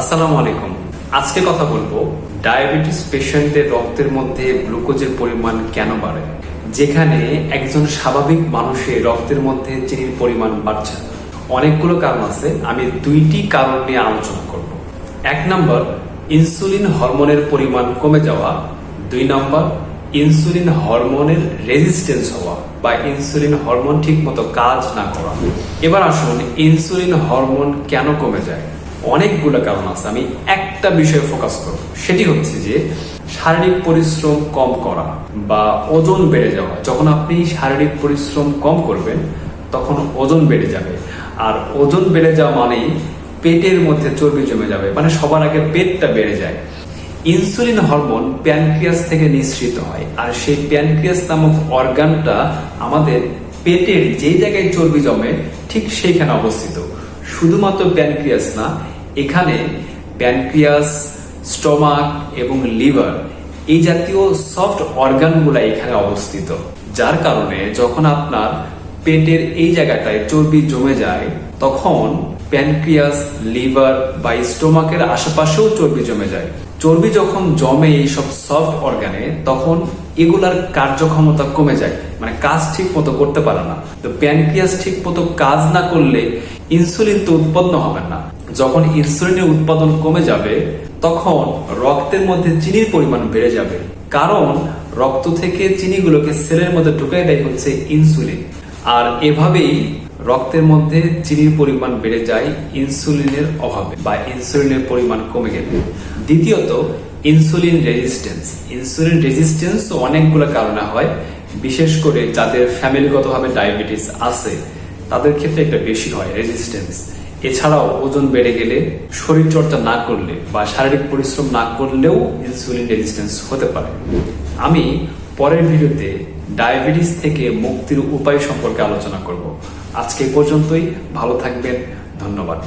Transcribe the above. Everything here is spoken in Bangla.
আসসালামু আলাইকুম। আজকে কথা বলব ডায়াবেটিস পেশেন্টদের রক্তের মধ্যে গ্লুকোজের পরিমাণ কেন বাড়ে? যেখানে একজন স্বাভাবিক মানুষের রক্তের মধ্যে চিনির পরিমাণ বাড়ছে। অনেকগুলো কারণ আছে, আমি দুইটি কারণ নিয়ে আলোচনা করব। এক নম্বর, ইনসুলিন হরমোনের পরিমাণ কমে যাওয়া। দুই নম্বর, ইনসুলিন হরমোনের রেজিস্টেন্স হওয়া বা ইনসুলিন হরমোন ঠিক মতো কাজ না করা। এবার আসুন, ইনসুলিন হরমোন কেন কমে যায়? অনেকগুলো কারণ আছে। আমি একটা বিষয়ে ফোকাস করব। সেটি হচ্ছে যে, শারীরিক পরিশ্রম কম করা বা ওজন বেড়ে যাওয়া। যখন আপনি শারীরিক পরিশ্রম কম করবেন, তখন ওজন বেড়ে যাবে। আর ওজন বেড়ে যাওয়া মানেই পেটের মধ্যে চর্বি জমে যাবে মানে সবার আগে পেটটা বেড়ে যায়। ইনসুলিন হরমোন প্যানক্রিয়াস থেকে নিঃসৃত হয়। আর সেই প্যানক্রিয়াস নামক অর্গানটা আমাদের পেটের যেই জায়গায় চর্বি জমে, ঠিক সেইখানে অবস্থিত। শুধুমাত্র প্যানক্রিয়াস না এখানে প্যানক্রিয়াস, স্টমাক এবং লিভার এই জাতীয় সফট অর্গানগুলো এখানে অবস্থিত। যার কারণে যখন আপনার পেটের এই জায়গাটায় চর্বি জমে যায়, তখন প্যানক্রিয়াস, লিভার বা স্টোমাকের আশেপাশেও চর্বি জমে যায়। চর্বি যখন জমে এই সব সফট অর্গানে, তখন এগুলার কার্যক্ষমতা কমে যায়। মানে কাজ ঠিক মতো করতে পারে না। তো প্যানক্রিয়াস ঠিক মতো কাজ না করলে ইনসুলিন তো উৎপন্ন হবে না। যখন ইনসুলিনের উৎপাদন কমে যাবে, তখন রক্তের মধ্যে চিনির পরিমাণ বেড়ে যাবে। কারণ রক্ত থেকে চিনিগুলোকে সেলের মধ্যে ঢুকাই দেয় হচ্ছে ইনসুলিন। আর এভাবেই রক্তের মধ্যে চিনির পরিমাণ বেড়ে যায় ইনসুলিনের অভাবে বা ইনসুলিনের পরিমাণ কমে গেলে। দ্বিতীয়ত, ইনসুলিন রেজিস্ট্যান্স। ইনসুলিন রেজিস্ট্যান্স অনেকগুলো কারণে হয়। বিশেষ করে যাদের ফ্যামিলিগতভাবে ডায়াবেটিস আছে, তাদের ক্ষেত্রে একটা বেশি হয়, রেজিস্ট্যান্স। এছাড়াও ওজন বেড়ে গেলে শরীর চর্চা না করলে বা শারীরিক পরিশ্রম না করলেও ইনসুলিন রেজিস্ট্যান্স হতে পারে। আমি পরের ভিডিওতে ডায়াবেটিস থেকে মুক্তির উপায় সম্পর্কে আলোচনা করব। আজকে পর্যন্তই, ভালো থাকবেন, ধন্যবাদ।